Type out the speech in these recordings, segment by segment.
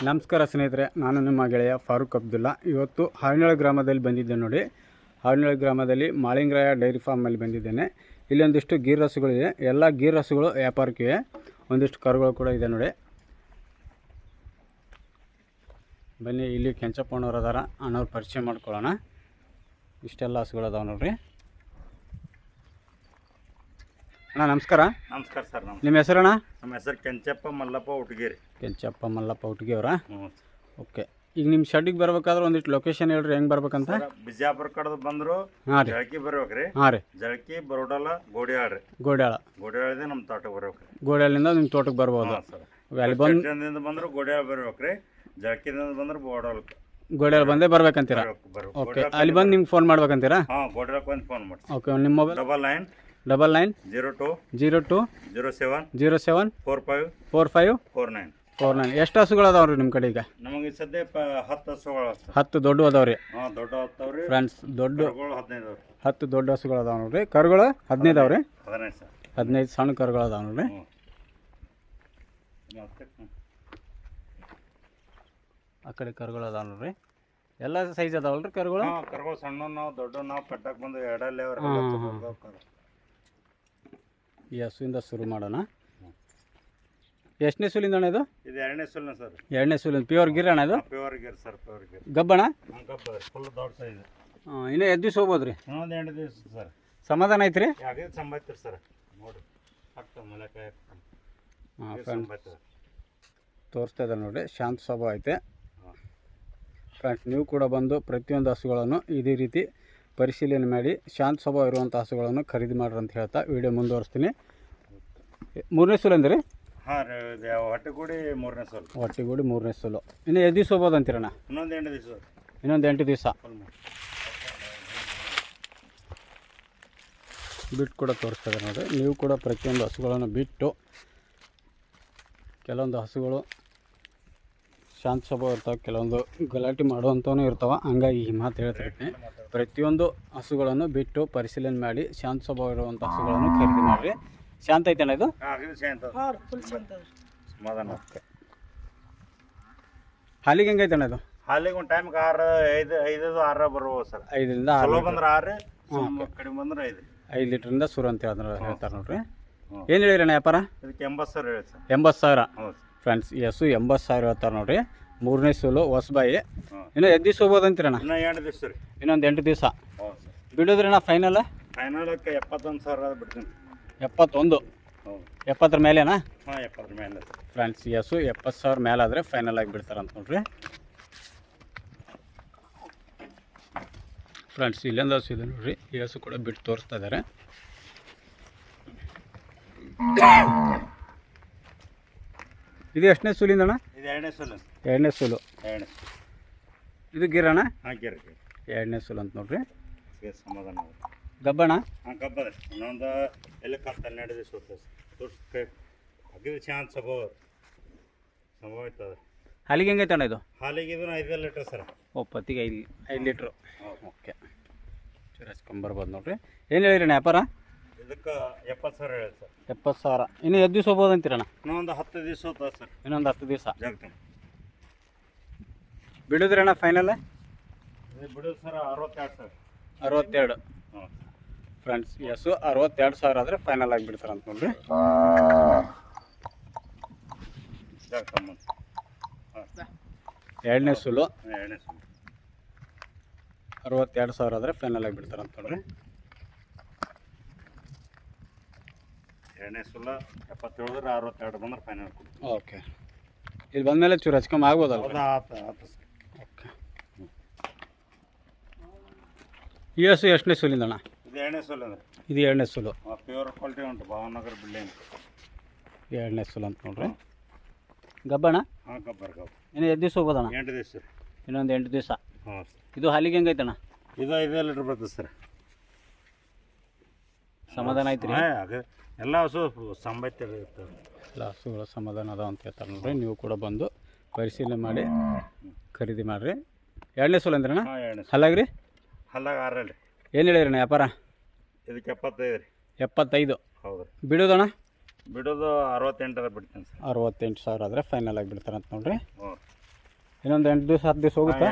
ನಮಸ್ಕಾರ ಸ್ನೇಹಿತರೆ, ನಾನು ನಿಮ್ಮ ಗೆಳೆಯ ಫಾರೂಕ್ ಅಬ್ದುಲ್ಲಾ. ಇವತ್ತು ಹಾವಿನಳ ಗ್ರಾಮದಲ್ಲಿ ಬಂದಿದ್ದೆ ನೋಡಿ. ಹಾವಿನಳ ಗ್ರಾಮದಲ್ಲಿ ಮಾಳಿಂಗರಾಯ ಡೈರಿ ಫಾರ್ಮಲ್ಲಿ ಬಂದಿದ್ದೇನೆ. ಇಲ್ಲಿ ಒಂದಿಷ್ಟು ಗೀರ್ ರಸಗಳಿದೆ. ಎಲ್ಲ ಗೀರ್ ರಸಗಳು ವ್ಯಾಪಾರಕ್ಕಿವೆ ಒಂದಿಷ್ಟು ಕರುಗಳು ಕೂಡ ಇದೆ ನೋಡಿ. ಬನ್ನಿ, ಇಲ್ಲಿ ಕೆಂಚಪ್ಪಣ್ಣವ್ರು ಅದಾರ. ಅಣ್ಣವ್ರು ಪರಿಚಯ ಮಾಡ್ಕೊಳ್ಳೋಣ. ಇಷ್ಟೆಲ್ಲ ಹಸುಗಳು ಅದಾವೆ ನೋಡ್ರಿ. ಅಣ್ಣ ನಮಸ್ಕಾರ. ನಮಸ್ಕಾರ ಸರ್ ನಿಮ್ಮ ನಿಮ್ಮ ಹೆಸರಣ್ಣ? ನಮ್ಮ ಹೆಸರು ಕೆಂಚಪ್ಪ ಮಲ್ಲಪ್ಪ ಉಟ್ಗಿರಿ ಕೆಂಚಪ್ಪ ಮಲ್ಲಪ್ಪ ಉಟ್ಗೆ ಅವರ? ಹ್ಞೂ ಓಕೆ. ಈಗ ನಿಮ್ಮ ಶೆಡ್ಗೆ ಬರ್ಬೇಕಾದ್ರೆ ಒಂದಿಷ್ಟು ಲೊಕೇಶನ್ ಹೇಳ್ರಿ ಹೆಂಗೆ ಬರ್ಬೇಕಂತ? ಬಿಜಾಪುರ ಕಡೆದು ಬಂದ್ರು ಹಾಂ ರೀ. ಜಳಕಿ ಬರ್ಬೇಕ್ರಿ ಹಾಂ ರೀ. ಜಳಕಿ ಬರೋಡಲ್ಲ ಗೋಡಿಯಾಳ್ರಿ ಗೋಡ್ಯಾಳ. ಗೋಡಿಯಾಳದೆ ನಮ್ಮ ತೋಟಕ್ಕೆ ಬರ್ಬೇಕ್ರಿ ಗೋಡ್ಯಾಳಿಂದ ನಿಮ್ಮ ತೋಟಕ್ಕೆ ಬರ್ಬೋದು. ಸರ್. ಅಲ್ಲಿ ಬಂದು ಬಂದ್ರು ಗೋಡಿಯಾಳ ಬರ್ಬೇಕ್ರಿ ಜಳಕಿದಿಂದ ಬಂದ್ರೆ ಬೋಡಲ್ ಗೋಡ್ಯಾಳ ಬಂದೇ ಬರ್ಬೇಕಂತೀರಾ? ಬರ್ಬೇಕು ಓಕೆ. ಅಲ್ಲಿ ಬಂದು ನಿಮ್ಗೆ ಫೋನ್ ಮಾಡ್ಬೇಕಂತೀರಾ? ಹಾಂ ಬಂದು ಒಂದು ಫೋನ್ ಮಾಡಿ ಓಕೆ ನಿಮ್ಮ mobile double nine double nine zero two zero two zero seven zero seven four five four five four nine four nine. ಎಷ್ಟು ಹಸುಗಳು ಅದಾವ ರೀ ನಿಮ್ಮ ಕಡೆ ಈಗ? ನಮಗೆ ಸದ್ಯ ಹತ್ತು ಹಸುಗಳು ಹತ್ತು ದೊಡ್ಡ ಅದಾವೆ ರೀ ಹಾಂ ದೊಡ್ಡ ಹತ್ತವ್ರಿ. ಫ್ರೆಂಡ್ಸ್ ದೊಡ್ಡ ಹದಿನೈದು ಹತ್ತು ದೊಡ್ಡ ಹಸುಗಳು ಅದಾವ ನೋಡ್ರಿ. ಕರುಗಳು ಹದಿನೈದು ಅವ್ರಿ ರೀ ಹದಿನೈದು ಸರ್. ಹದಿನೈದು ಸಣ್ಣ ಕರುಗಳು ಅದಾವ ನೋಡ್ರಿ. ಆ ಕಡೆ ಕರುಗಳು ಅದಾವೆ ನೋಡ್ರಿ. ಎಲ್ಲ ಸೈಜ್ ಅದಾವಲ್ರಿ ಕರುಗಳು? ಕರುಗಳು ಕರ್ಗಳು ಸಣ್ಣ ದೊಡ್ಡ ನಾವು ಕಟ್ಟಕ್ಕೆ ಬಂದು ಎರಡಲ್ಲೇ ಈ ಹಸುವಿಂದ ಶುರು ಮಾಡೋಣ. ಎಷ್ಟನೇ ಸುಲಿಂದ ಅಣ್ಣ ಇದು? ಇದು ಎರಡನೇ ಸುಲಿನ ಸರ್. ಎರಡನೇ ಸುಲಿಂದ. ಪ್ಯೂರ್ ಗಿರ್ ಅಣ್ಣ ಇದು? Pure Gir sir pure Gir. ಗಬ್ಬಣ ಗಬ್ಬ ಫುಲ್ ದೊಡ್ಡ ಸೈಜ್ ಇನ್ನೂ ಎದ್ದು ದಿವ್ಸ ಹೋಗ್ಬೋದು ರೀ? ಇನ್ನೊಂದು ಎಂಟು ದಿವಸ ಸರ್. ಸಮಾಧಾನ ಐತ್ರಿ ಯಾಕೆ ಸಂಬಾಯ್ತಿರಿ ಸರ್. ನೋಡಿ ಹತ್ತು ಹಾಂ ಫ್ರೆಂಡ್ ತೋರಿಸ್ತಾ ಇದ್ದಾರೆ ನೋಡಿರಿ ಶಾಂತ ಸ್ವಭಾವ ಐತೆ. ಹಾಂ. ಫ್ರೆಂಡ್ಸ್ ನೀವು ಕೂಡ ಬಂದು ಪ್ರತಿಯೊಂದು ಹಸುಗಳನ್ನು ಇದೇ ರೀತಿ ಪರಿಶೀಲನೆ ಮಾಡಿ ಶಾಂತ ಸ್ವಭಾವ ಇರುವಂಥ ಹಸುಗಳನ್ನು ಖರೀದಿ ಮಾಡ್ರಿ ಅಂತ ಹೇಳ್ತಾ ವಿಡಿಯೋ ಮುಂದುವರಿಸ್ತೀನಿ. ಮೂರನೇ ಸಲ ಅಂದ್ರಿ? ಹಾಂ ರೀ ಇದು ಯಾವ ಹೊಟ್ಟೆ ಕೂಡಿ ಮೂರನೇ ಸೋಲು. ಹೊಟ್ಟೆಗೂಡಿ ಮೂರನೇ ಸೋಲು. ಇನ್ನು ಎದ್ದು ದಿವಸ ಹೋಗ್ಬೋದು ಅಂತೀರಣ್ಣ? ಇನ್ನೊಂದು ಎಂಟು ದಿವಸ ಇನ್ನೊಂದು ಎಂಟು ದಿವಸ. ಬಿಟ್ಟು ಕೂಡ ತೋರಿಸ್ತಾ ನೋಡಿ ನೋಡಿರಿ. ನೀವು ಕೂಡ ಪ್ರತಿಯೊಂದು ಹಸುಗಳನ್ನು ಬಿಟ್ಟು ಕೆಲವೊಂದು ಹಸುಗಳು ಶಾಂತ ಸ್ವಭಾವ ಇರ್ತಾವೆ ಕೆಲವೊಂದು ಗಲಾಟೆ ಮಾಡುವಂಥವೂ ಇರ್ತಾವೆ. ಹಂಗಾಗಿ ಈ ಮಾತು ಹೇಳ್ತಿರ್ತೀನಿ ಪ್ರತಿಯೊಂದು ಹಸುಗಳನ್ನು ಬಿಟ್ಟು ಪರಿಶೀಲನೆ ಮಾಡಿ ಶಾಂತ ಸ್ವಭಾವ ಇರುವಂಥ ಹಸುಗಳನ್ನು ಖರೀದಿ ಮಾಡಿರಿ ಶಾಂತ ಐತಣ್ಣ ಇದು? ಹಾಂ ಇದು ಶಾಂತ. ಸಮಾಧಾನ ಹಾಲಿಗೆ ಹೆಂಗೈತಣ್ಣ ಇದು? ಹಾಲಿಗೆ ಒಂದು ಟೈಮ್ಗೆ ಆರು ಐದು ಐದು ಆರ ಬರುವ ಸರ್. ಐದರಿಂದ ಆರು ಬಂದ್ರೆ ಆರು ಕಡಿಮೆ ಬಂದ್ರೆ ಐದು. ಐದು ಲೀಟ್ರಿಂದ ಸುರು ಅಂತ ಹೇಳಿದ್ರೆ ಹೇಳ್ತಾರೆ ನೋಡ್ರಿ. ಏನು ಹೇಳಿರಿ ಅಣ್ಣ ವ್ಯಾಪಾರ? ಇದಕ್ಕೆ ಎಂಬತ್ತು ಸಾವಿರ ಹೇಳಿ ಸರ್. ಎಂಬತ್ತು ಸಾವಿರ. ಹೌದು ಫ್ರೆಂಡ್ಸ್ ಈ ಹಸು ಎಂಬತ್ತು ಸಾವಿರ ಹೇಳ್ತಾರೆ ನೋಡ್ರಿ. ಮೂರನೇ ಸೂಲು ಹೊಸಬಾಯಿ ಇನ್ನೂ ಎದ್ದು ದಿವ್ಸ ಹೋಗ್ಬೋದು ಅಂತೀರಣ್ಣ? ಇನ್ನೂ ಎಂಟು ದಿವಸ ರೀ. ಇನ್ನೊಂದು ಎಂಟು ದಿವಸ. ಬಿಡೋದ್ರಿ ನಾ ಬಿಡೋದ್ರಣ್ಣ ಫೈನಲ್ ಫೈನಲಕ್ಕೆ ಎಪ್ಪತ್ತೊಂದು ಸಾವಿರ ಬಿಡ್ತೀನಿ. ಎಪ್ಪತ್ತೊಂದು. ಎಪ್ಪತ್ತರ ಮೇಲೆನಾ? ಹಾಂ ಎಪ್ಪತ್ತರ ಮೇಲೆ. ಫ್ರೆಂಡ್ಸ್ ಈ ಹಸು ಎಪ್ಪತ್ತು ಸಾವಿರ ಮೇಲೆ ಆದರೆ ಫೈನಲ್ ಆಗಿ ಬಿಡ್ತಾರಂತ ನೋಡ್ರಿ. ಫ್ರೆಂಡ್ಸ್ ಇಲ್ಲೊಂದು ಹಸು ಇದೆ ನೋಡ್ರಿ. ಈ ಹಸು ಕೂಡ ಬಿಟ್ಟು ತೋರಿಸ್ತಾ ಇದ್ದಾರೆ ಇದು ಎಷ್ಟನೇ ಸುಲಿಂದಣ್ಣ ಇದು ಎರಡನೇ ಸಲ. ಎರಡನೇ ಸುಲು. ಎರಡನೇ ಇದು ಗಿರಣ ಹಾಕಿರಿ ಎರಡನೇ ಸುಲು ಅಂತ ನೋಡ್ರಿ. ಸಮಾಧಾನ ಆಗುತ್ತೆ. ಗಬ್ಬಣ ಹಾಂ ಕಬ್ಬದ ಇನ್ನೊಂದು ಎಲ್ಲಿ ಕತ್ತು ಹನ್ನೆರಡು ದಿವಸ ಹೋಗ್ತದೆ. ಶಾಂತ ಸ್ವಭಾವ ಸ್ವಭಾವ ಇರ್ತದೆ ಹಾಲಿಗೆ ಹೆಂಗೈತಣ್ಣ ಇದು? ಹಾಲಿಗೆ ಇದನ್ನ ಐದು ಲೀಟ್ರ್ ಸರ್. ಓ ಪತ್ತಿಗೆ ಐದು ಐದು ಲೀಟ್ರು. ಓಕೆ. ಓಕೆ ಹಚ್ಕೊಂಬರ್ಬೋದು ನೋಡ್ರಿ. ಏನು ಹೇಳಿರಣ್ಣ ವ್ಯಾಪಾರ? ಇದಕ್ಕೆ ಎಪ್ಪತ್ತು ಸಾವಿರ ಹೇಳಿ ಸರ್. ಎಪ್ಪತ್ತು ಸಾವಿರ. ಇನ್ನು ಎದ್ದು ದಿವಸ ಹೋಗ್ಬೋದು ಅಂತೀರಣ್ಣ? ಇನ್ನೊಂದು ಹತ್ತು ದಿವಸ ಹೋಗ್ತದೆ ಸರ್. ಇನ್ನೊಂದು ಹತ್ತು ದಿವಸ. ಜಾಗ್ತೀನಿ. ಬಿಡುದ್ರಣ್ಣ ಫೈನಲ್ ಇದು ಬಿಡೋದು ಸರ್ ಅರವತ್ತೆರಡು ಸರ್. ಅರವತ್ತೆರಡು. ಹ್ಞೂ ಫ್ರೆಂಡ್ಸ್ ಎಸ್ ಅರವತ್ತೆರಡು ಸಾವಿರ ಆದರೆ ಫೈನಲ್ ಆಗಿ ಬಿಡ್ತಾರಂತ ನೋಡ್ರಿ ಜಾಗ್ತಮ್ಮ ಹಾಂ. ಎರಡನೇ ಸುಲು. ಎರಡನೇ ಸುಲು. ಅರವತ್ತೆರಡು ಸಾವಿರ ಆದರೆ ಫೈನಲ್ ಆಗಿ ಬಿಡ್ತಾರಂತ ನೋಡ್ರಿ ಎರಡನೇ ಸುಲ್ಲ ಎಪ್ಪತ್ತೇಳದ್ರ ಅರವತ್ತೆರಡು ಬಂದ್ರೆ ಫೈನಲ್ ಓಕೆ. ಇಲ್ಲಿ ಬಂದಮೇಲೆ ಚೂರು ಹಚ್ಕೊಂಬ ಆಗ್ಬೋದಲ್ಲ ಹೌದಾ? ಆತು ಆತು ಸರ್ ಓಕೆ. ಈ ಹಸು ಎಷ್ಟನೇ ಸುಲಿಂದಣ್ಣ ಇದು ಎರಡನೇ ಸುಲ್ ಅಂದ್ರೆ. ಇದು ಎರಡನೇ ಸುಲು ಪ್ಯೂರ್ ಕ್ವಾಲಿಟಿ ಉಂಟು ಭಾವನಗರ ಬಿಲ್ಡಿಂಗ್ ಎರಡನೇ ಸುಲು ಅಂತ ನೋಡ್ರಿ. ಗಬ್ಬಣ್ಣ ಹಾಂ ಕಬ್ಬರ್ ಕಬ್ಬು ಇನ್ನು ಎದ್ದು ದಿವಸ ಹೋಗೋದಣ್ಣ ಎಂಟು ದಿವಸ. ಇನ್ನೊಂದು ಎಂಟು ದಿವಸ. ಹಾಂ. ಇದು ಹಾಲಿಗೆ ಹೆಂಗೈತಣ್ಣ? ಇದು ಐದು ಲೀಟ್ರ್ ಬರ್ತದೆ ಸರ್. ಸಮಾಧಾನ ಐತ್ರಿ ಎಲ್ಲ ಹಸು ಸಂಬೈತಿ ಇರ್ತದೆ ಎಲ್ಲ ಹಸುಗಳ ಸಮಾಧಾನ ಅದಾವ ಅಂತ ಹೇಳ್ತಾರೆ ನೋಡ್ರಿ. ನೀವು ಕೂಡ ಬಂದು ಪರಿಶೀಲನೆ ಮಾಡಿ ಖರೀದಿ ಮಾಡಿರಿ. ಎರಡನೇ ಸೋಲ ಅಂದ್ರಣ್ಣ ಎರಡನೇ ಹಲ್ಲಾಗ್ರಿ ಹಲ್ಲಾಗ ಆರಲ್ಲ ಏನು ಹೇಳಿರಣ್ಣ ವ್ಯಾಪಾರ? ಇದಕ್ಕೆ ಎಪ್ಪತ್ತೈದು ರೀ. ಎಪ್ಪತ್ತೈದು. ಹೌದು ಬಿಡೋದಣ್ಣ? ಬಿಡೋದು ಅರವತ್ತೆಂಟರ ಬಿಡ್ತೀನಿ ಸರ್. ಅರವತ್ತೆಂಟು ಸಾವಿರ ಆದರೆ ಫೈನಲ್ ಆಗಿ ಬಿಡ್ತಾರಂತ ನೋಡ್ರಿ. ಇನ್ನೊಂದು ಎಂಟು ದಿವಸ ಹತ್ತು ದಿವಸ ಹೋಗುತ್ತೆ?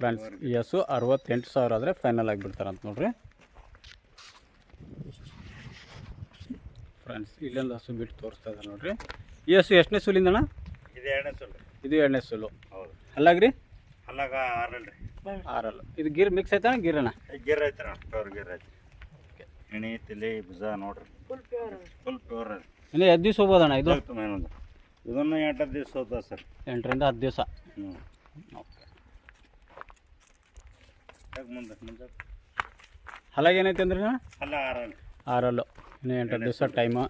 ಫ್ರೆಂಡ್ಸ್ ಈ ಹಸು ಅರವತ್ತೆಂಟು ಸಾವಿರ ಆದರೆ ಫೈನಲ್ ಆಗಿ ಬಿಡ್ತಾರಂತ ನೋಡ್ರಿ. ಫ್ರೆಂಡ್ಸ್ ಇಲ್ಲೊಂದು ಹಸು ಬಿಟ್ಟು ತೋರಿಸ್ತಾ ಇದ್ದಾರೆ ನೋಡ್ರಿ. ಈ ಹಸು ಎಷ್ಟನೇ ಸುಲಿಂದಣ್ಣ ಇದು ಎರಡನೇ ಸುಲು ಇದು ಎರಡನೇ ಸುಲು ಹೌದು. ಅಲ್ಲಾಗ್ರಿ? ಅಲ್ಲಾಗ ಆರಲ್ರಿ. ಆರಲ್ಲು. ಇದು ಗಿರ್ ಮಿಕ್ಸ್ ಐತಣ್ಣ ಅಣ್ಣ ಗಿರ್ ಐತ್ರ ಪ್ಯೂರ್ ಗಿರ್ ಐತಿ ಎಣಿ ತಿಳಿ ಭುಜ ನೋಡ್ರಿ. ಫುಲ್ ಪ್ಯೂರ್ ಫುಲ್ ಪ್ಯೂರ್ ಇನ್ನು ಎದ್ದು ದಿವಸ ಹೋಗ್ಬೋದಣ್ಣ ಇದು? ಇದನ್ನು ಎಂಟು ದಿವಸ ಹೋದ ಸರ್. ಎಂಟರಿಂದ ಹತ್ತು ದಿವಸ. ಹ್ಞೂ ಓಕೆ ಮುಂದೆ ಮುಂದೆ? ಹಲಾಗೆ ಏನೈತೆ ಅಂದ್ರೆ ಅಲ್ಲ ಆರಲ್ಲ ಆರಲ್ಲು. ಇನ್ನು ಎಂಟು ದಿವಸ ಟೈಮು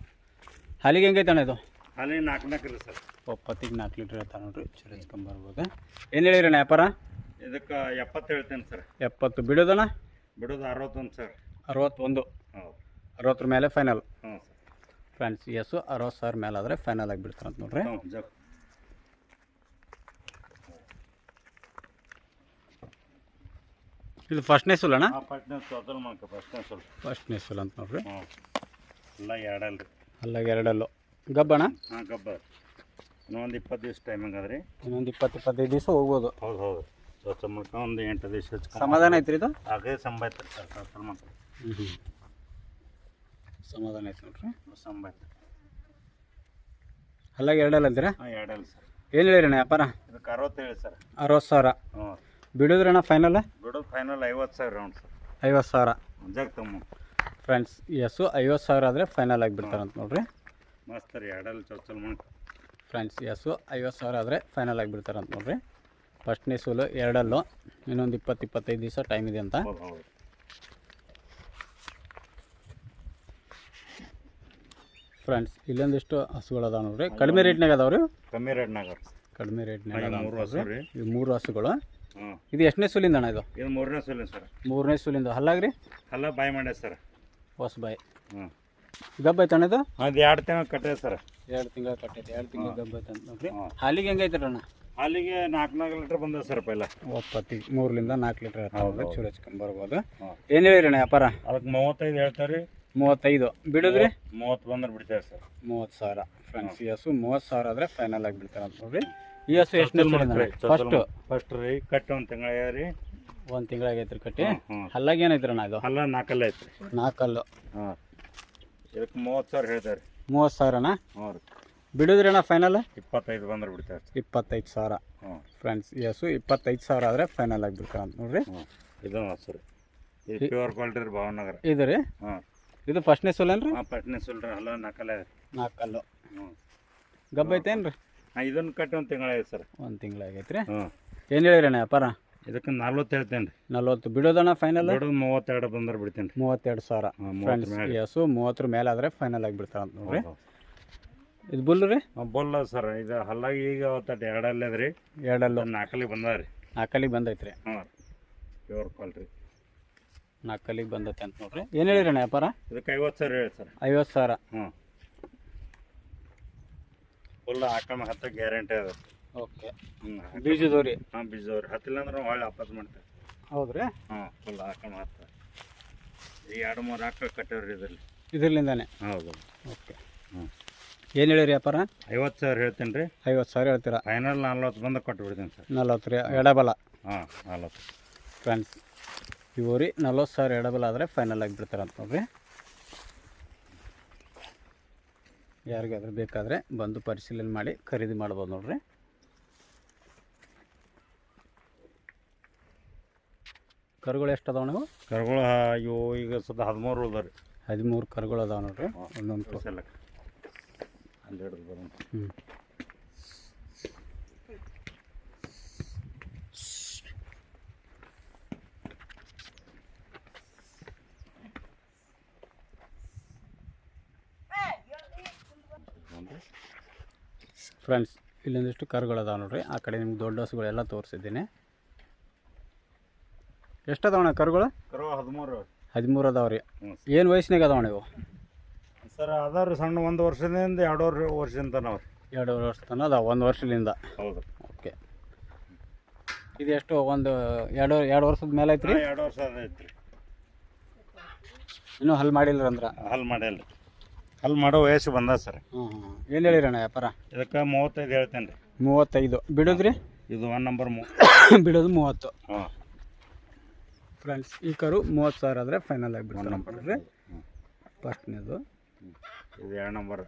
ಹಾಲಿಗೆ ಹೆಂಗೈತೆ ಅಣ್ಣ ಇದು? ಅಲ್ಲಿ ನಾಲ್ಕು ನಾಲ್ಕು ರೀ ಸರ್. ಒಪ್ಪತ್ತಿಗೆ ನಾಲ್ಕು ಲೀಟ್ರ್ ಇರ್ತಾವೆ ನೋಡ್ರಿ ಚುರಿಸ್ಕೊಂಬರ್ಬೋದು ಏನು ಹೇಳಿರಣ್ಣ ವ್ಯಾಪಾರ? ಇದಕ್ಕೆ ಎಪ್ಪತ್ತು ಹೇಳ್ತೇನೆ ಸರ್. ಎಪ್ಪತ್ತು. ಬಿಡೋದಣ್ಣ? ಬಿಡೋದು ಅರವತ್ತೊಂದು ಸರ್. ಅರವತ್ತೊಂದು. ಅರವತ್ತರ ಮೇಲೆ ಫೈನಲ್ ಹ್ಞೂ ಸರ್. ಫ್ರೆಂಡ್ಸ್ ಎಸ್ಸು ಅರವತ್ತು ಸಾವಿರ ಮೇಲೆ ಆದರೆ ಫೈನಲ್ ಆಗಿಬಿಡ್ತಾರಂತ ನೋಡ್ರಿ. ಇದು ಫಸ್ಟ್ನೇ ಸುಲ್ ಅಣ್ಣ? ಹಾಂ ಪಟ್ನೆ ಸೋತಲ್ ಮಾಡ್ಕೊ ಫಸ್ಟ್ನೇ ಸುಲ್ ಫಸ್ಟ್ನೇ ಸುಲ್ ಅಂತ ನೋಡ್ರಿ. ಹ್ಞೂ ಎಲ್ಲ ಎರಡಲ್ಲ. ರೀ ಅಲ್ಲಾಗ ಎರಡಲ್ಲು ಗಬ್ಬಣ್ಣ ಹಾಂ ಗಬ್ಬ. ಇನ್ನೊಂದು ಇಪ್ಪತ್ತು ದಿವಸ ಟೈಮಿಂಗ್ ಅದ ರೀ ಇನ್ನೊಂದು ಇಪ್ಪತ್ತು ಇಪ್ಪತ್ತೈದು ದಿವಸ ಹೋಗ್ಬೋದು. ಹೌದು ಹೌದು. ಸ್ವಚ್ಛ ಮಾಡ್ಕೊ ಒಂದು ಎಂಟು ದಿವಸ ಸಮಾಧಾನ ಐತ್ರಿ ಇದು? ಹಾಗೆ ಸಂಬಾಯ್ತು ಸರ್ ಸ್ವಚ್ಛ ಮಾಡ್ಕೊ. ಹ್ಞೂ ಹ್ಞೂ ಸಮಾಧಾನ ಐತೆ ನೋಡ್ರಿ. ಸಂಬಾಯ್ತು. ಅಲ್ಲಾಗ ಎರಡಲ್ಲ ಅಂತೀರಾ? ಹಾಂ ಎರಡಲ್ಲ ಸರ್. ಏನು ಹೇಳಿರಣ್ಣ ವ್ಯಾಪಾರ? ಇದಕ್ಕೆ ಅರವತ್ತೇಳು ಸರ್. ಅರವತ್ತು ಸಾವಿರ. ಹ್ಞೂ ಬಿಡೋದ್ರಣ್ಣ ಫೈನಲ್ ಬಿಡೋದು ಫೈನಲ್ ಐವತ್ತು ಸಾವಿರ ರೌಂಡ್ ಸರ್. ಐವತ್ತು ಸಾವಿರ. ಜಾಗ ತಮ್ಮ ಫ್ರೆಂಡ್ಸ್ ಎಸ್ಸು ಐವತ್ತು ಸಾವಿರ ಆದರೆ ಫೈನಲ್ ಆಗಿಬಿಡ್ತಾರಂತ ನೋಡ್ರಿ. ಮಸ್ತ್ ರೀ ಎರಡಲ್ಲಿ ಚೊಚ್ಚಲ್ ಮಾಡಿ. ಫ್ರೆಂಡ್ಸ್ ಎಸ್ಸು ಐವತ್ತು ಸಾವಿರ ಆದರೆ ಫೈನಲ್ ಆಗಿಬಿಡ್ತಾರಂತ ನೋಡ್ರಿ. ಫಸ್ಟ್ನೇ ಸೂಲು ಎರಡಲ್ಲು ಇನ್ನೊಂದು ಇಪ್ಪತ್ತು ಇಪ್ಪತ್ತೈದು ದಿವಸ ಟೈಮ್ ಇದೆ ಅಂತ. ಫ್ರೆಂಡ್ಸ್ ಇಲ್ಲೊಂದಿಷ್ಟು ಹಸುಗಳು ಅದಾವ ನೋಡ್ರಿ. ಕಡಿಮೆ ರೇಟ್ನಾಗ ಅದಾವ್ರಿ ಕಮ್ಮಿ ರೇಟ್ನಾಗ ಕಡಿಮೆ ರೇಟ್ನಾಗ ಇವು ಮೂರು ಹಸುಗಳು. ಇದು ಎಷ್ಟನೇ ಸೂಲಿಂದ ಅಣ್ಣ ಇದು? ಇದು ಮೂರನೇ ಸೂಲಿಂದ ಸರ್. ಮೂರನೇ ಸೂಲಿಂದ. ಹಲ್ಲಾಗ್ರಿ? ಹಲ್ಲ ಬಾಯ್ ಮಾಡ್ಯಾರ ಸರ್. ಹೊಸ ಬಾಯಿ. ಹ್ಞೂ ಗಬ್ಬ ಐತಣ್ಣ ಇದು? ಅದು ಎರಡು ತಿಂಗಳು ಕಟ್ಟೆ ಸರ್. ಎರಡು ತಿಂಗಳು ಕಟ್ಟೈತೆ ಎರಡು ತಿಂಗಳು ಗಬ್ಬ ಐತೆ ಅಂತ ನೋಡ್ರಿ ಹಾಂ. ಹಾಲಿಗೆ ಹೆಂಗೈತೆ ಅಣ್ಣ? ಹಾಲಿಗೆ ನಾಲ್ಕು ನಾಲ್ಕು ಲೀಟ್ರ್ ಬಂದ ಸರ್ ಪೈಲ. ಒಪ್ಪತ್ತಿ ಮೂರರಿಂದ ನಾಲ್ಕು ಲೀಟ್ರ್ ಹೌದು. ಚೂರು ಹಚ್ಕೊಂಬರ್ಬೋದು ಹಾಂ. ಏನು ಹೇಳಿರಣ್ಣ ವ್ಯಾಪಾರ? ಅದಕ್ಕೆ ಮೂವತ್ತೈದು ಹೇಳ್ತಾರೆ ರೀ ಮೂವತ್ತೈದು. ಬಿಡುದ್ರಿ? ಮೂವತ್ತು ಬಂದ್ರೆ ಬಿಡ್ತೇವೆ ಸರ್. ಮೂವತ್ತು ಸಾವಿರ. ಫ್ರೆಂಡ್ಸ್ ಈ ಹಸು ಮೂವತ್ತು ಸಾವಿರ ಆದರೆ ಫೈನಲ್ ಆಗಿ ಬಿಡ್ತಾರೆ ಅಂತ ನೋಡ್ರಿ ಈ ಹಸು ಎಷ್ಟು ಫಸ್ಟ್ ಫಸ್ಟ್ ರೀ ಕಟ್ಟಿ ಒಂದು ತಿಂಗಳ ರೀ ಒಂದು ತಿಂಗಳಾಗೈತ್ರಿ ಕಟ್ಟಿ. ಹಲ್ಲಾಗ ಏನೈತ್ರಿ ಇದು ಅಲ್ಲ ನಾಲ್ಕಲ್ಲ ಐತ್ರಿ. ನಾಲ್ಕಲ್ಲು ಹಾಂ. ಇದಕ್ಕೆ ಮೂವತ್ತು ಸಾವಿರ ಹೇಳ್ತಾರೆ ಮೂವತ್ತು ಸಾವಿರನ ಹ್ಞೂ ರೀ. ಬಿಡೋದ್ರಿ ಅಣ್ಣ ಫೈನಲ್ ಇಪ್ಪತ್ತೈದು ಬಂದ್ರೆ ಬಿಡ್ತೇವೆ ಸರ್ ಇಪ್ಪತ್ತೈದು ಸಾವಿರ. ಹ್ಞೂ. ಫ್ರೆಂಡ್ಸ್ ಹಸು ಇಪ್ಪತ್ತೈದು ಸಾವಿರ ಆದರೆ ಫೈನಲ್ ಆಗಿಬಿಡ್ತಾರೆ ಅಂತ ನೋಡ್ರಿ. ಹ್ಞೂ. ಇದೊಂದು ಹಸು ರೀ ಇದು ಪ್ಯೂರ್ ಕ್ವಾಲಿಟಿ ರೀ ಭಾವನಗರ. ಇದು ರೀ? ಹಾಂ ಇದು ಫಸ್ಟ್ನೇ ಸೋಲೇನ್ರಿ ಹಾಂ ಪಟ್ನೆ ಸುಲ್ರಿ ಅಲ್ಲ ನಾಲ್ಕಲ್ಲ ನಾಲ್ಕಲ್ಲು ಹ್ಞೂ ಗಬ್ಬ ಐತೇನು ರೀ ಹಾಂ ಇದನ್ನು ಕಟ್ಟಿ ಒಂದು ತಿಂಗಳಾಯ್ತು ಸರ್. ಒಂದು ತಿಂಗಳಾಗೈತೆ ರೀ ಹ್ಞೂ. ಏನು ಹೇಳಿರಣ್ಣ ವ್ಯಾಪಾರ? ಇದಕ್ಕೆ ನಲ್ವತ್ತು ಹೇಳ್ತೇನೆ ರೀ. ನಲ್ವತ್ತು. ಬಿಡೋದಣ್ಣ ಫೈನಲ್ ಬಿಡೋದು ಮೂವತ್ತೆರಡು ಬಂದ್ರೆ ಬಿಡ್ತೇನೆ ರೀ. ಮೂವತ್ತೆರಡು ಸಾವಿರ. ಫ್ರೆಂಡ್ಸ್ ಹಸು ಮೂವತ್ತರ ಮೇಲೆ ಆದರೆ ಫೈನಲ್ ಆಗಿಬಿಡ್ತಾರೆ ಅಂತ ನೋಡ್ರಿ. ಇದು ಬುಲ್ ರೀ? ಬೊಲ್ಲ ಸರ್ ಇದು ಹಲ್ಲಾಗಿ ಈಗ ಅವತ್ತಟ್ಟು ಎರಡಲ್ಲಿ ಅದ ರೀ. ಎರಡಲ್ಲು. ನಾಲ್ಕಲ್ಲಿ ಬಂದ ರೀ. ನಾಲ್ಕಲ್ಲಿ ಬಂದೈತೆ ರೀ. ಹಾಂ ಪ್ಯೂರ್ ರೀ. ನಾಲ್ಕಲ್ಲಿ ಬಂದೈತೆ ಅಂತ ನೋಡ್ರಿ. ಏನು ಹೇಳಿರಣ್ಣ ವ್ಯಾಪಾರ? ಇದಕ್ಕೆ ಐವತ್ತು ಸಾವಿರ ಹೇಳಿ ಸರ್. ಐವತ್ತು ಸಾವಿರ. ಹ್ಞೂ ಫುಲ್ ಹಾಕೊಂಡು ಹತ್ತ ಗ್ಯಾರಂಟಿ ಅದ. ಓಕೆ. ಹ್ಞೂ ಬೀಜದವು ರೀ ಹಾಂ ಬೀಜದವ್ರಿ ಹತ್ತಿಲ್ಲ ಅಂದ್ರೆ ನಾವು ಹೊಳ್ಳಿ ವಾಪಸ್ ಮಾಡ್ತೇವೆ. ಹೌದು ರೀ ಹಾಂ ಫುಲ್ ಹಾಕೊಂಡು ಹತ್ತ ಈ ಎರಡು ಮೂರು ಆಕಳು ಕಟ್ಟೇವ್ರಿ ಇದರಲ್ಲಿ. ಇದರ್ಲಿಂದಾನೆ ಹೌದು. ಓಕೆ. ಹ್ಞೂ ಏನು ಹೇಳಿರಿ ವ್ಯಾಪಾರ? ಐವತ್ತು ಸಾವಿರ ಹೇಳ್ತೇನೆ ರೀ. ಐವತ್ತು ಸಾವಿರ ಹೇಳ್ತೀರಾ? ಫೈನಲ್ ನಲ್ವತ್ತು ಬಂದು ಕೊಟ್ಬಿಡ್ತೀನಿ ಸರ್. ನಲ್ವತ್ತು ರೀ. ಎಡಬಲ? ಹಾಂ ನಲ್ವತ್ತು. ಫ್ರೆಂಡ್ಸ್ ಇವು ರೀ ನಲ್ವತ್ತು ಸಾವಿರ ಎಡಬಲ ಆದರೆ ಫೈನಲ್ ಆಗಿಬಿಡ್ತಾರೆ ಅಂತ ನೋಡ್ರಿ. ಯಾರಿಗಾದ್ರೂ ಬೇಕಾದರೆ ಬಂದು ಪರಿಶೀಲನೆ ಮಾಡಿ ಖರೀದಿ ಮಾಡ್ಬೋದು ನೋಡ್ರಿ. ಕರುಗಳು ಎಷ್ಟು ಅದಾವ ನೀವು? ಕರುಗಳು ಅಯ್ಯೋ ಈಗ ಸದ ಹದಿಮೂರು ಅದಾವ ರೀ ಹದಿಮೂರು ಕರುಗಳು ಅದಾವ ನೋಡ್ರಿ. ಒಂದೊಂದು ತೋರ್ಸಲ್ಲಕ್ಕ ಅಲ್ಲಿ ಹಿಡಿದು ಬರೋಣ. ಹ್ಞೂ ಒಂದು ಫ್ರೆಂಡ್ಸ್ ಇಲ್ಲೊಂದಿಷ್ಟು ಕರುಗಳು ಅದಾವ ನೋಡ್ರಿ. ಆ ಕಡೆ ನಿಮ್ಗೆ ದೊಡ್ಡ ಹಸುಗಳೆಲ್ಲ ತೋರಿಸಿದ್ದೀನಿ. ಎಷ್ಟು ಅದಾವಣ ಕರುಗಳು? ಕರು ಹದಿಮೂರು. ಹದಿಮೂರು ಅದಾವ ರೀ ಹ್ಞೂ ಏನು ವಯಸ್ಸಿನಾಗ ಅದಾವಣ ಇವು? ಸರ್ ಅದಾವ್ರಿ ಸಣ್ಣ ಒಂದು ವರ್ಷದಿಂದ ಎರಡೂವರೆ ವರ್ಷದಿಂದ ನಾವು ರೀ. ಎರಡು ವರ್ಷ ತನಕ ಅದಾವ ಒಂದು ವರ್ಷದಿಂದ ಹೌದು. ಓಕೆ. ಇದು ಎಷ್ಟು ಒಂದು ಎರಡು ಎರಡು ವರ್ಷದ ಮೇಲೆ ಐತ್ರಿ? ಎರಡು ವರ್ಷ ಐತ್ರಿ. ರೀ ಇನ್ನೂ ಹಲ್ ಮಾಡಿಲ್ಲ ಅಂದ್ರೆ? ಹಲ್ ಮಾಡಿಲ್ಲ ರೀ ಹಲ್ ಮಾಡೋ ವಯಸ್ಸು ಬಂದ ಸರ್. ಹ್ಞೂ ಹ್ಞೂ ಏನು ಹೇಳಿರಣ್ಣ ವ್ಯಾಪಾರ? ಇದಕ್ಕೆ ಮೂವತ್ತೈದು ಹೇಳ್ತೇನೆ ರೀ ಮೂವತ್ತೈದು. ಬಿಡೋದ್ರಿ? ಇದು ಒನ್ ನಂಬರ್ ಮೂ ಬಿಡೋದು ಮೂವತ್ತು. ಹಾಂ. ಫ್ರೆಂಡ್ಸ್ ಈ ಕರು ಮೂವತ್ತು ಸಾವಿರ ಆದರೆ ಫೈನಲ್ ಆಗಿ ಒನ್ ಬಿಡ್ತಾರೆ ನಂಬರ್ ನೋಡ್ರಿ. ಫಸ್ಟ್ನೇದು. ಇದು ಎರಡು ನಂಬರ್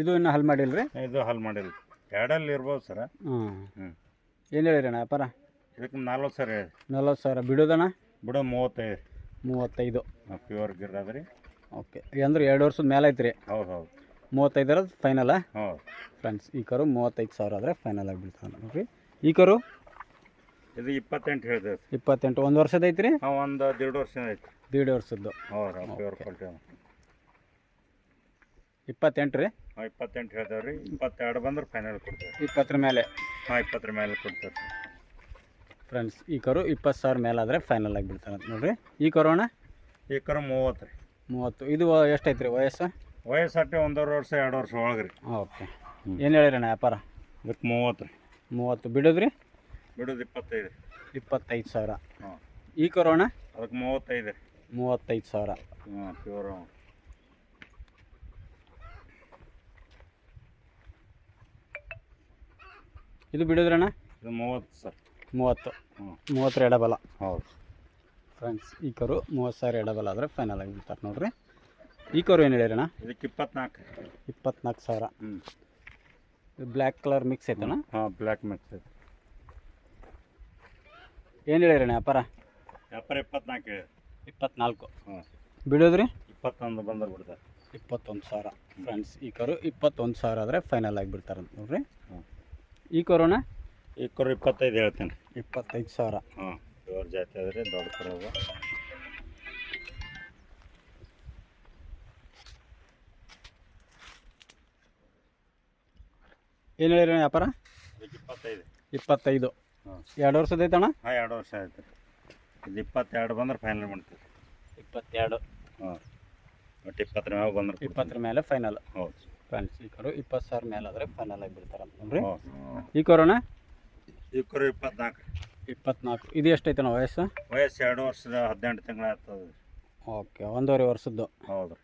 ಇದು ಇನ್ನು ಹಲ್ ಮಾಡಿಲ್ಲ ರೀ ಇದು ಹಲ್ ಮಾಡಿಲ್ಲ ಎರಡಲ್ಲಿ ಇರ್ಬೋದು ಸರ. ಹ್ಞೂ ಹ್ಞೂ ಏನು ಹೇಳಿರಿ ಅಣ್ಣ ವ್ಯಾಪಾರ? ಇದಕ್ಕೆ ನಲ್ವತ್ತು ಸಾವಿರ ಹೇಳಿ. ನಲ್ವತ್ತು ಸಾವಿರ. ಬಿಡೋದಣ್ಣ? ಬಿಡೋ ಮೂವತ್ತೈದು. ಮೂವತ್ತೈದು. ಪ್ಯೂರ್ ಗಿರ್ ರೀ ಓಕೆ. ಅಂದ್ರೆ ಎರಡು ವರ್ಷದ ಮೇಲೆ ಐತ್ರಿ? ಹೌದು ಹೌದು. ಮೂವತ್ತೈದರ ಫೈನಲ್ ಹೌದು. ಫ್ರೆಂಡ್ಸ್ ಈ ಕರು ಮೂವತ್ತೈದು ಸಾವಿರ ಆದರೆ ಫೈನಲ್ ಆಗಿಬಿಡ್ತಾನೆ ನೋಡ್ರಿ. ಈ ಕರು? ಇದು ಇಪ್ಪತ್ತೆಂಟು ಹೇಳಿದೆ. ಇಪ್ಪತ್ತೆಂಟು. ಒಂದು ವರ್ಷದ ಐತ್ರಿ? ಆ ಒಂದು ದೇಡು ವರ್ಷ ಐತಿ ದೀಡ್ ವರ್ಷದ್ದು. ಹೌದು ಇಪ್ಪತ್ತೆಂಟು ರೀ? ಇಪ್ಪತ್ತೆಂಟು ಹೇಳ್ತೇವೆ ರೀ ಇಪ್ಪತ್ತೆರಡು ಬಂದ್ರೆ ಫೈನಲ್ ಕೊಡ್ತೇವೆ. ಇಪ್ಪತ್ತರ ಮೇಲೆ. ಹಾಂ ಇಪ್ಪತ್ತರ ಮೇಲೆ ಕೊಡ್ತೇವೆ. ಫ್ರೆಂಡ್ಸ್ ಈ ಕರು ಇಪ್ಪತ್ತು ಸಾವಿರ ಮೇಲೆ ಆದರೆ ಫೈನಲ್ ಆಗಿ ನೋಡಿರಿ ನೋಡ್ರಿ. ಈ ಕರೋಣ ಈ ಕರು ಮೂವತ್ತು ರೀ. ಮೂವತ್ತು. ಇದು ಎಷ್ಟು ರೀ ವಯಸ್ಸು? ವಯಸ್ಸಟ್ಟೆ ಒಂದೂವರೆ ವರ್ಷ ಎರಡು ವರ್ಷ ಒಳಗೆ ರೀ. ಓಕೆ. ಏನು ಹೇಳಿರಿ ಅಣ್ಣ ವ್ಯಾಪಾರ? ಇದಕ್ಕೆ ಮೂವತ್ತು ರೀ. ಮೂವತ್ತು. ಬಿಡೋದ್ರಿ? ಬಿಡೋದು ಇಪ್ಪತ್ತೈದು. ಇಪ್ಪತ್ತೈದು ಸಾವಿರ. ಹಾಂ. ಈ ಕೊರೋಣ ಅಣ್ಣ ಅದಕ್ಕೆ ಮೂವತ್ತೈದು. ಮೂವತ್ತೈದು ಸಾವಿರ. ಹಾಂ ಪ್ಯೂರ್ ಇದು ಬಿಡೋದ್ರಣ್ಣ? ಇದು ಮೂವತ್ತು ಸರ್. ಮೂವತ್ತು. ಹ್ಞೂ ಮೂವತ್ತರ ಎಡಬಲ. ಹೌದು. ಫ್ರೆಂಡ್ಸ್ ಈ ಕರು ಮೂವತ್ತು ಸಾವಿರ ಎಡಬಲ ಆದರೆ ಫೈನಲ್ ಆಗಿ ಬಿಡ್ತಾರೆ ನೋಡ್ರಿ. ಈ ಕರು ಏನು ಹೇಳಿರಣ್ಣ ಇದಕ್ಕೆ ಇಪ್ಪತ್ನಾಲ್ಕು. ಇಪ್ಪತ್ನಾಲ್ಕು ಸಾವಿರ. ಹ್ಞೂ ಇದು ಬ್ಲ್ಯಾಕ್ ಕಲರ್ ಮಿಕ್ಸ್ ಐತಣ್ಣ ಹಾಂ ಬ್ಲ್ಯಾಕ್ ಮಿಕ್ಸ್ ಇದೆ ಏನು ಹೇಳಿರಣ್ಣ ವ್ಯಾಪಾರ? ವ್ಯಾಪಾರ ಇಪ್ಪತ್ನಾಲ್ಕು ಹೇಳಿ. ಇಪ್ಪತ್ನಾಲ್ಕು. ಹ್ಞೂ. ಬಿಡೋದ್ರಿ ಇಪ್ಪತ್ತೊಂದು ಬಂದ್ರೆ ಬಿಡ್ತಾರೆ ಇಪ್ಪತ್ತೊಂದು ಸಾವಿರ. ಫ್ರೆಂಡ್ಸ್ ಈ ಕರು ಇಪ್ಪತ್ತೊಂದು ಸಾವಿರ ಆದರೆ ಫೈನಲ್ ಆಗಿಬಿಡ್ತಾರೆ ಅಂತ ನೋಡ್ರಿ. ಹ್ಞೂ. ಈ ಕರುಣ ಈ ಕರು ಇಪ್ಪತ್ತೈದು ಹೇಳ್ತೀನಿ. ಇಪ್ಪತ್ತೈದು ಸಾವಿರ. ಹ್ಞೂ. ಇವ್ರ ಜಾತಿ ಆದರೆ ದೊಡ್ಡ ಕರು ಏನು ಹೇಳಿರಣ್ಣ ವ್ಯಾಪಾರ? ಇಪ್ಪತ್ತೈದು. ಇಪ್ಪತ್ತೈದು. ಎರಡು ವರ್ಷದ ಐತಣ್ಣ? ಹಾಂ ಎರಡು ವರ್ಷ ಆಯ್ತು. ಇದು ಇಪ್ಪತ್ತೆರಡು ಬಂದ್ರೆ ಫೈನಲ್ ಮಾಡ್ತೀವಿ. ಇಪ್ಪತ್ತೆರಡು. ಹಾಂ. ಒಟ್ಟು ಇಪ್ಪತ್ತರ ಮ್ಯಾಗ ಬಂದ್ರೆ ಇಪ್ಪತ್ತರ ಮೇಲೆ ಫೈನಲ್ ಹೌದು. ಫ್ರೆಂಡ್ಸ್ ಈ ಕರು ಇಪ್ಪತ್ತು ಸಾವಿರ ಮೇಲೆ ಆದರೆ ಫೈನಲ್ ಆಗಿ ಬಿಡ್ತಾರೆ ಅಂತ ನೋಡ್ರಿ ಹೌದು. ಈ ಕರೋಣ ಈ ಕರು ಇಪ್ಪತ್ನಾಲ್ಕು. ಇಪ್ಪತ್ನಾಲ್ಕು. ಇದು ಎಷ್ಟೈತಣ್ಣ ವಯಸ್ಸು? ವಯಸ್ಸು ಎರಡು ವರ್ಷದ ಹದಿನೆಂಟು ತಿಂಗಳು ಆಗ್ತದೆ. ಓಕೆ ಒಂದೂವರೆ ವರ್ಷದ್ದು. ಹೌದು.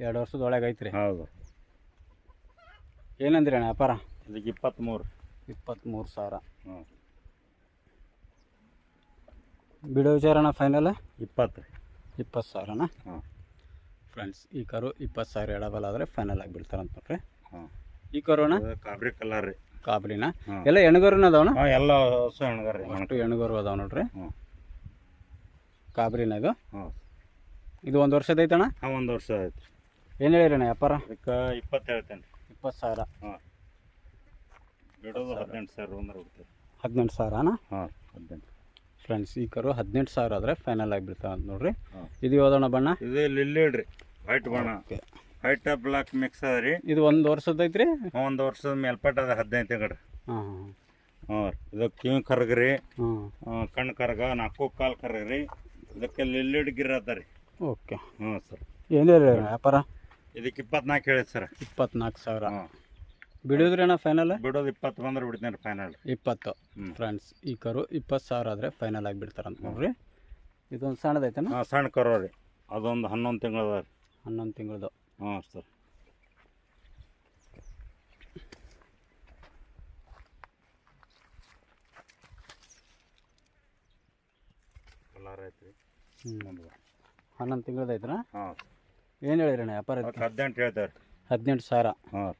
ಎರಡು ವರ್ಷದ ಒಳಗೆ ಐತ್ರಿ. ಹೌದು. ಏನಂದ್ರಿ ಅಣ್ಣ ವ್ಯಾಪಾರ? ಇದಕ್ಕೆ ಇಪ್ಪತ್ತ್ಮೂರು. ಇಪ್ಪತ್ತ್ಮೂರು ಸಾವಿರ. ಹ್ಞೂ ಬಿಡೋ ವಿಚಾರಣ ಫೈನಲ್ ಇಪ್ಪತ್ತು. ಇಪ್ಪತ್ತು ಸಾವಿರನ? ಹಾಂ. ಫ್ರೆಂಡ್ಸ್ ಈ ಕಾರು ಇಪ್ಪತ್ತು ಸಾವಿರ ಎಡಬಲ್ ಆದರೆ ಫೈನಲ್ ಆಗಿ ಬಿಡ್ತಾರೆ ಅಂತ ನೋಡ್ರಿ. ಹಾಂ. ಈ ಕರುನ ಕಾಬ್ರಿ ಕಲರ್ ರೀ. ಕಾಬ್ರಿನ? ಎಲ್ಲ ಎಣ್ಗರುನ ಅದಾವಣ ಎಲ್ಲ ಹೊಸ ಹೆಣ್ಗಾರ ರೀ ಅಷ್ಟು ಎಣ್ಗರು ಅದಾವ ನೋಡ್ರಿ. ಹ್ಞೂ ಕಾಬ್ರಿನ ಇದು? ಹಾಂ. ಇದು ಒಂದು ವರ್ಷದ ಐತಣ ಹಾಂ ಒಂದು ವರ್ಷ ಆಯ್ತು. ಏನು ಹೇಳಿರಣ ವ್ಯಾಪಾರ? ಅದಕ್ಕೆ ಇಪ್ಪತ್ತು ಹೇಳ್ತೇನೆ ಇಪ್ಪತ್ತು ಸಾವಿರ. ಹಾಂ. ಬಿಡೋದು ಹದಿನೆಂಟು ಸಾವಿರ ಒಂದು ಹದಿನೆಂಟು ಸಾವಿರನಾ? ಹಾಂ ಹದಿನೆಂಟು. ಫ್ರೆಂಡ್ಸ್ ಈ ಕರು ಹದಿನೆಂಟು ಸಾವಿರ ಆದರೆ ಫೈನಲ್ ಆಗಿ ಬಿಡ್ತಾವೆ ಅಂತ ನೋಡ್ರಿ. ಇದು ಯಾವ್ದಣ್ಣ ಬಣ್ಣ? ಇದು ಲಿಲ್ಲಿ ರೀ ವೈಟ್ ಬಣ್ಣ ವೈಟ್ ಬ್ಲಾಕ್ ಮಿಕ್ಸ್ ಅದ ರೀ ಇದು ಒಂದು ವರ್ಷದ ಐತ್ರಿ? ಒಂದು ವರ್ಷದ ಮೇಲ್ಪಟ್ಟ ಅದ ಹದಿನೈದು ತಿಂಗಳು. ಹಾಂ ಹಾಂ ಇದು ಕಿವಿ ಕರ್ಗ ರೀ ಹ್ಞೂ ಕಣ್ಣು ಕರ್ಗ ನಾಲ್ಕು ಕಾಲು ಕರ್ಗ ರೀ ಇದಕ್ಕೆ ಲಿಲ್ಲಿಡ್ ಗಿರ್ ಅದ ರೀ ಓಕೆ ಹ್ಞೂ ಸರ್. ಏನು ವ್ಯಾಪಾರ? ಇದಕ್ಕೆ ಇಪ್ಪತ್ನಾಲ್ಕು ಹೇಳಿ ಸರ್. ಇಪ್ಪತ್ನಾಲ್ಕು ಸಾವಿರ. ಹಾಂ ಬಿಡೋದ್ರಿ ಅಣ್ಣ ಫೈನಲ್ ಬಿಡೋದು ಇಪ್ಪತ್ತು ಬಂದ್ರೆ ಬಿಡ್ತೀನಿ ಫೈನಲ್ ಇಪ್ಪತ್ತು. ಫ್ರೆಂಡ್ಸ್ ಈ ಕರು ಇಪ್ಪತ್ತು ಸಾವಿರ ಆದರೆ ಫೈನಲ್ ಆಗಿ ಅಂತ ನೋಡ್ರಿ. ಇದೊಂದು ಸಣ್ಣದೈತೇನ ಸಣ್ಣ ಕರು ರೀ. ಅದೊಂದು ಹನ್ನೊಂದು ತಿಂಗಳದ ರೀ. ಹನ್ನೊಂದು ತಿಂಗಳದು. ಹಾಂ ಸರ್. ಹನ್ನೊಂದು ತಿಂಗಳದೈತ್ರ ಹಾಂ. ಏನು ಹೇಳಿರಣ್ಣ ವ್ಯಾಪಾರ ಹದಿನೆಂಟು ಹೇಳ್ತಾರೆ. ಹದಿನೆಂಟು ಸಾವಿರ. ಹಾಂ.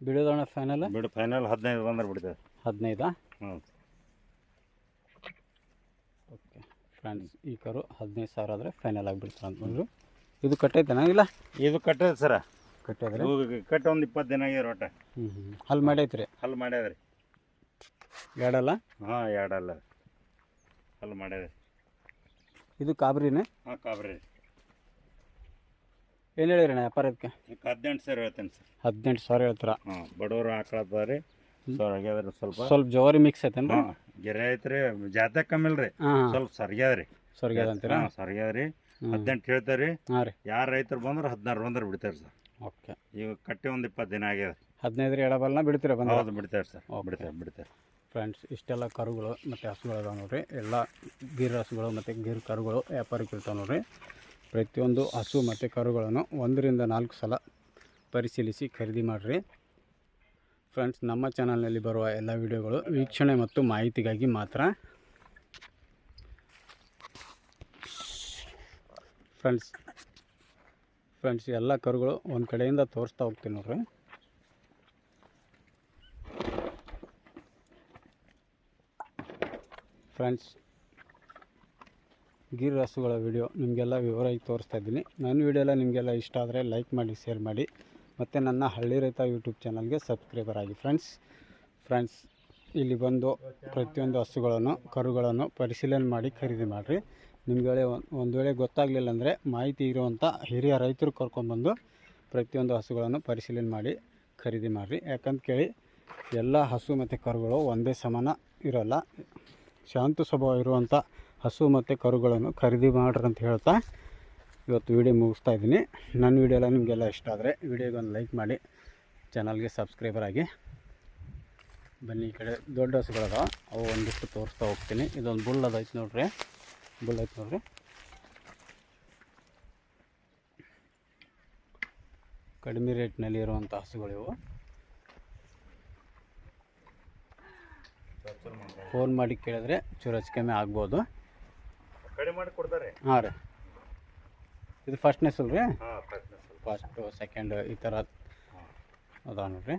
ಬಿಡೋದಣ್ಣ ಫೈನಲ್ ಬಿಡು ಫೈನಲ್ ಹದಿನೈದು ಬಂದ್ರೆ ಬಿಡ್ತೇವೆ. ಹದಿನೈದಾ? ಹ್ಞೂ. ಓಕೆ ಫ್ರೆಂಡ್ಸ್ ಈ ಕರು ಹದಿನೈದು ಸಾವಿರ ಆದರೆ ಫೈನಲ್ ಆಗಿಬಿಡ್ತಾರೆ ಅಂತ ನೋಡ್ರಿ ಇದು ಕಟ್ಟೈತನ ಇಲ್ಲ? ಇದು ಕಟ್ಟದ ಸರ. ಕಟ್ಟಿದ್ರೆ? ಕಟ್ಟ ಒಂದು ಇಪ್ಪತ್ತು ದಿನ ಆಗ್ಯಾರ ಒಟ್ಟ. ಹ್ಞೂ ಹ್ಞೂ ಮಾಡೈತೆ ಮಾಡೈತ್ರಿ. ಹಲ್ ಮಾಡ್ಯಾದ್ರಿ. ರೀ ಎರಡಲ್ಲ? ಹಾಂ ಎರಡಲ್ಲ. ಹಲ್ ಮಾಡ್ಯಾದ್ರಿ. ಇದು ಕಾಬ್ರಿನೇ? ಹಾಂ ಕಾಬ್ರಿ. ರೀ ಏನು ಹೇಳಿರಣ್ಣ ವ್ಯಾಪಾರ ಇದಕ್ಕೆ ಇದಕ್ಕೆ ಹದಿನೆಂಟು ಸಾವಿರ ಹೇಳ್ತೇನೆ ಸರ್. ಹದಿನೆಂಟು ಸಾವಿರ ಹೇಳ್ತಾರ? ಹಾಂ ಬಡವರು ಆಕಳದ ರೀ ಸೊ ಆಗ್ಯಾದ ಸ್ವಲ್ಪ. ಸ್ವಲ್ಪ ಜವಾರಿ ಮಿಕ್ಸ್ ಐತೇನು ಹಾಂ ಗೆರೆ ಐತ್ರಿ. ಜಾತೆ ಕಮ್ಮಿ ಇಲ್ರಿ. ಹಾಂ ಸ್ವಲ್ಪ ಸರ್ಗ್ಯಾದ ರೀ ಅಂತೀರಾ? ಹಾಂ ಸರ್ಗ್ಯಾದ ರೀ ಹದಿನೆಂಟು ಹೇಳ್ತಾರೆ. ರೀ ಹಾಂ ರೀ. ಯಾರು ರೈತರು ಬಂದ್ರೆ ಹದಿನಾರು ಬಂದ್ರೆ ಬಿಡ್ತಾರೆ ಸರ್. ಓಕೆ. ಈಗ ಕಟ್ಟಿ ಒಂದು ಇಪ್ಪತ್ತು ದಿನ ಆಗ್ಯದ್ರಿ. ಹದಿನೈದು ಎಡಬಲ್ನ ಬಿಡ್ತೀರಾ ಬಂದ ಹೌದು ಬಿಡ್ತಾರೆ ಸರ್. ಓಕೆ. ಬಿಡ್ತಾರೆ ಬಿಡ್ತಾರೆ ಫ್ರೆಂಡ್ಸ್ ಇಷ್ಟೆಲ್ಲ ಕರುಗಳು ಮತ್ತು ಹಸುಗಳು ಅದಾವೆ ನೋಡ್ರಿ ಎಲ್ಲ ಗಿರ್ ಹಸುಗಳು ಮತ್ತು ಗಿರ್ ಕರುಗಳು ವ್ಯಾಪಾರಕ್ಕೆ ಇರ್ತಾವೆ ನೋಡ್ರಿ. ಪ್ರತಿಯೊಂದು ಹಸು ಮತ್ತು ಕರುಗಳನ್ನು ಒಂದರಿಂದ ನಾಲ್ಕು ಸಲ ಪರಿಶೀಲಿಸಿ ಖರೀದಿ ಮಾಡಿರಿ. ಫ್ರೆಂಡ್ಸ್, ನಮ್ಮ ಚಾನಲ್ನಲ್ಲಿ ಬರುವ ಎಲ್ಲ ವಿಡಿಯೋಗಳು ವೀಕ್ಷಣೆ ಮತ್ತು ಮಾಹಿತಿಗಾಗಿ ಮಾತ್ರ. ಫ್ರೆಂಡ್ಸ್ ಫ್ರೆಂಡ್ಸ್, ಎಲ್ಲ ಕರುಗಳು ಒಂದು ಕಡೆಯಿಂದ ತೋರಿಸ್ತಾ ಹೋಗ್ತೀನಿ ನೋಡ್ರಿ. ಫ್ರೆಂಡ್ಸ್ ಗೀರ್ ಹಸುಗಳ ವಿಡಿಯೋ ನಿಮಗೆಲ್ಲ ವಿವರವಾಗಿ ತೋರಿಸ್ತಾ ಇದ್ದೀನಿ. ನನ್ನ ವಿಡಿಯೋ ಎಲ್ಲ ನಿಮಗೆಲ್ಲ ಇಷ್ಟ ಆದರೆ ಲೈಕ್ ಮಾಡಿ, ಶೇರ್ ಮಾಡಿ. ಮತ್ತು ನನ್ನ ಹಳ್ಳಿ ರೈತ ಯೂಟ್ಯೂಬ್ ಚಾನಲ್ಗೆ ಸಬ್ಸ್ಕ್ರೈಬರ್ ಆಗಿ. ಫ್ರೆಂಡ್ಸ್ ಫ್ರೆಂಡ್ಸ್, ಇಲ್ಲಿ ಬಂದು ಪ್ರತಿಯೊಂದು ಹಸುಗಳನ್ನು, ಕರುಗಳನ್ನು ಪರಿಶೀಲನೆ ಮಾಡಿ ಖರೀದಿ ಮಾಡಿರಿ. ನಿಮ್ಗೆ ಒಂದು ವೇಳೆ ಗೊತ್ತಾಗಲಿಲ್ಲ ಅಂದರೆ ಮಾಹಿತಿ ಇರುವಂಥ ಹಿರಿಯ ರೈತರು ಕರ್ಕೊಂಡ್ಬಂದು ಪ್ರತಿಯೊಂದು ಹಸುಗಳನ್ನು ಪರಿಶೀಲನೆ ಮಾಡಿ ಖರೀದಿ ಮಾಡಿರಿ. ಯಾಕಂತ ಕೇಳಿ, ಎಲ್ಲ ಹಸು ಮತ್ತು ಕರುಗಳು ಒಂದೇ ಸಮಾನ ಇರೋಲ್ಲ. ಶಾಂತ ಸ್ವಭಾವ ಇರುವಂಥ ಹಸು ಮತ್ತು ಕರುಗಳನ್ನು ಖರೀದಿ ಮಾಡ್ರಿ ಅಂತ ಹೇಳ್ತಾ ಇವತ್ತು ವಿಡಿಯೋ ಮುಗಿಸ್ತಾ ಇದ್ದೀನಿ. ನನ್ನ ವಿಡಿಯೋ ಎಲ್ಲ ನಿಮಗೆಲ್ಲ ಇಷ್ಟ ಆದರೆ ವಿಡಿಯೋಗೆ ಒಂದು ಲೈಕ್ ಮಾಡಿ ಚಾನಲ್ಗೆ ಸಬ್ಸ್ಕ್ರೈಬರ್ ಆಗಿ. ಬನ್ನಿ ಈ ಕಡೆ ದೊಡ್ಡ ಹಸುಗಳದ ಅವು ಒಂದಿಷ್ಟು ತೋರಿಸ್ತಾ ಹೋಗ್ತೀನಿ. ಇದೊಂದು ಬುಲ್ ಅದೈತೆ ನೋಡ್ರಿ. ಬುಲ್ ಐತೆ ನೋಡ್ರಿ. ಕಡಿಮೆ ರೇಟ್ನಲ್ಲಿ ಇರುವಂಥ ಹಸುಗಳಿವು. ಫೋನ್ ಮಾಡಿ ಕೇಳಿದ್ರೆ ಚೂರು ಹೆಚ್ಚು ಆಗ್ಬೋದು. ಕಡಿಮೆ ಮಾಡಿ ಕೊಡ್ತಾರೆ. ಹಾಂ ರೀ. ಇದು ಫಸ್ಟ್ನೆಸ್ ಅಲ್ರಿ? ರೀ ಹಾಂ ಫಸ್ಟ್ನೇ ಸ್ವಲ್ಪ ಫಸ್ಟು ಸೆಕೆಂಡ್ ಈ ಥರ ಅದ ಅದಾವ ನೋಡ್ರಿ.